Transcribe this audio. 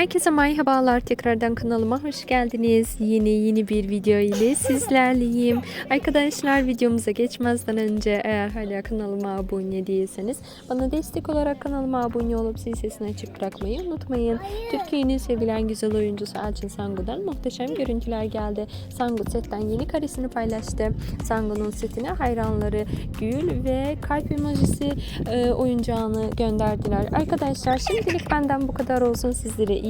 Herkese merhabalar tekrardan kanalıma hoş geldiniz. Yeni yeni bir video ile sizlerleyim. Arkadaşlar videomuza geçmezden önce eğer hala kanalıma abone değilseniz bana destek olarak kanalıma abone olup zil sesini açık bırakmayı unutmayın. Türkiye'nin sevilen güzel oyuncusu Elçin Sangu'dan muhteşem görüntüler geldi. Sangu setten yeni karesini paylaştı. Sangu'nun setine hayranları gül ve kalp emojisi e, oyuncağını gönderdiler. Arkadaşlar şimdilik benden bu kadar olsun. Sizlere